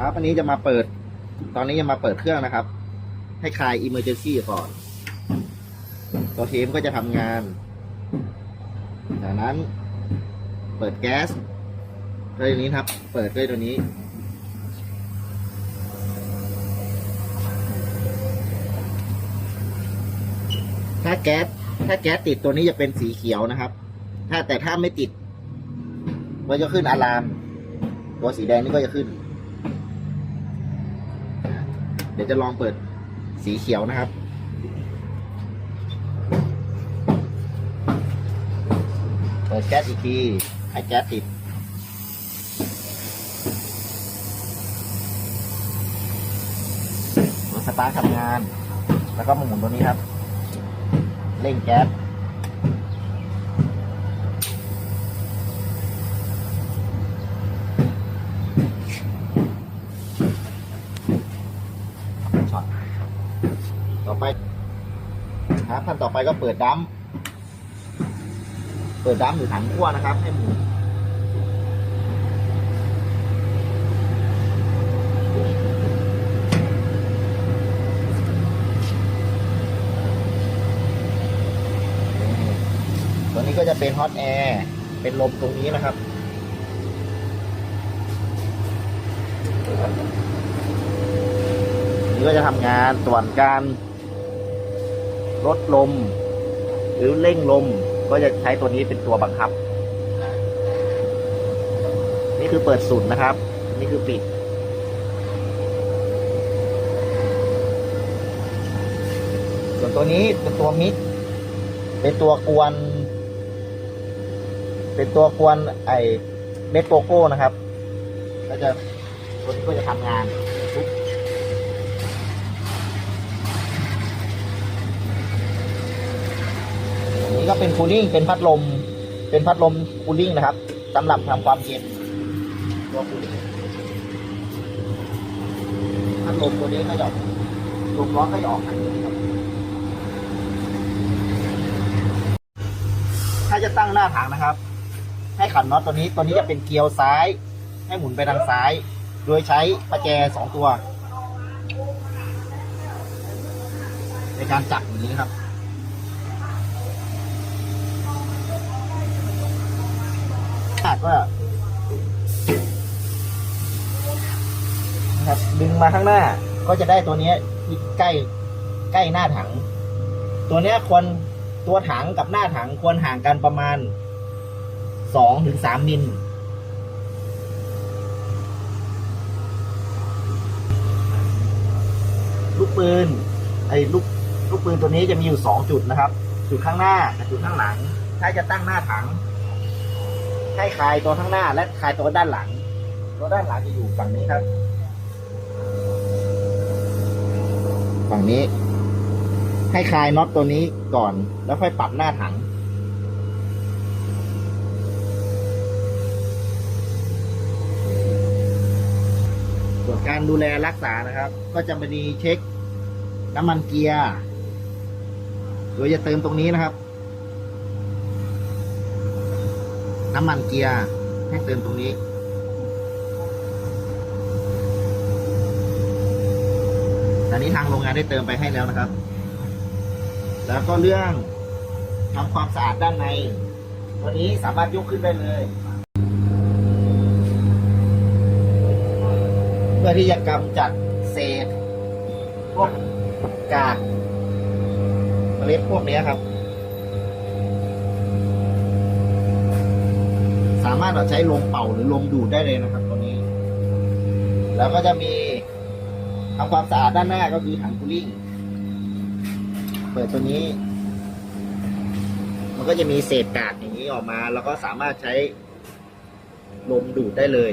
ครับอันนี้จะมาเปิด ตอนนี้จะมาเปิดเครื่องนะครับ ให้คลาย emergency ก่อน ตัวเทมก็จะทำงาน จากนั้น เปิดแก๊สด้วยตัวนี้ครับ เปิดด้วยตัวนี้ ถ้าแก๊สถ้าแก๊สติดตัวนี้จะเป็นสีเขียวนะครับ ถ้าแต่ถ้าไม่ติดก็จะขึ้นอะลาม ตัวสีแดงนี่ก็จะขึ้น เดี๋ยวจะลองเปิดสีเขียวนะครับ เปิดแก๊สอีกที ให้แก๊สติดรถสตาร์ททำงาน แล้วก็มาหมุนตัวนี้ครับ เร่งแก๊ส ช็อต ต่อ ไปครับขั้นต่อไปก็เปิดดัมเปิดดัมหรือถังขั้วนะครับ ให้หมุนตัวนี้ก็จะเป็นฮอตแอร์เป็นลมตรงนี้นะครับนี่ก็จะทำงานส่วนการ ลดลม หรือเร่งลมก็จะใช้ตัวนี้เป็นตัวบังคับ นี่คือเปิดสุดนะครับ นี่คือปิด ส่วนตัวนี้เป็นตัวมิกเป็นตัวกวน เป็นตัวกวนไอเม็ดโกโก้นะครับ ก็จะตัวนี้ก็จะทำงานปุ๊บอันนี้ ก็เป็นคูลิ่งเป็นพัดลม เป็นพัดลมคูลิ่งนะครับสำหรับทำความเย็นตัวคูลิ่งพัดลมตัวนี้ก็จะลมร้อนก็จะออกทางนี้ครับถ้าจะตั้งหน้าถังนะครับ ให้ขันน็อตตัวนี้ตัวนี้จะเป็นเกลียวซ้าย ให้หมุนไปทางซ้าย โดยใช้ประแจสองตัว ในการจับอย่างนี้ครับ คาดว่านะครับดึงมาข้างหน้าก็จะได้ตัวนี้ที่ใกล้ใกล้หน้าถัง ตัวนี้ควรตัวถังกับหน้าถังควรห่างกันประมาณสองถึงสามมิลลูกปืนไอ้ลูกลูกปืนตัวนี้จะมีอยู่สองจุดนะครับ จุดข้างหน้ากับจุดข้างหลัง ถ้าจะตั้งหน้าถัง ให้คลายตัวข้างหน้าและคลายตัวด้านหลัง ตัวด้านหลังจะอยู่ฝั่งนี้ครับ ฝั่งนี้ ให้คลายน็อตตัวนี้ก่อน แล้วค่อยปรับหน้าถังส่วนการดูแลรักษานะครับ ก็จะมีเช็ค น้ำมันเกียร์โดยจะเติมตรงนี้นะครับ น้ำมันเกียร์ให้เติมตรงนี้ตอนนี้ทางโรงงานได้เติมไปให้แล้วนะครับ แล้วก็เรื่องทำความสะอาดด้านใน ตัวนี้สามารถยกขึ้นได้เลยเพื่อที่จะกำจัดเศษ พวกกากเมล็ดพวกนี้ครับามารถเราใช้ลมเป่าหรือลมดูดได้เลยนะครับตัวนี้ แล้วก็จะมีทำความสะอาดด้านหน้าก็คือถังคูลิ่งเปิดตัวนี้ มันก็จะมีเศษกากอย่างนี้ออกมา แล้วก็สามารถใช้ลมดูดได้เลย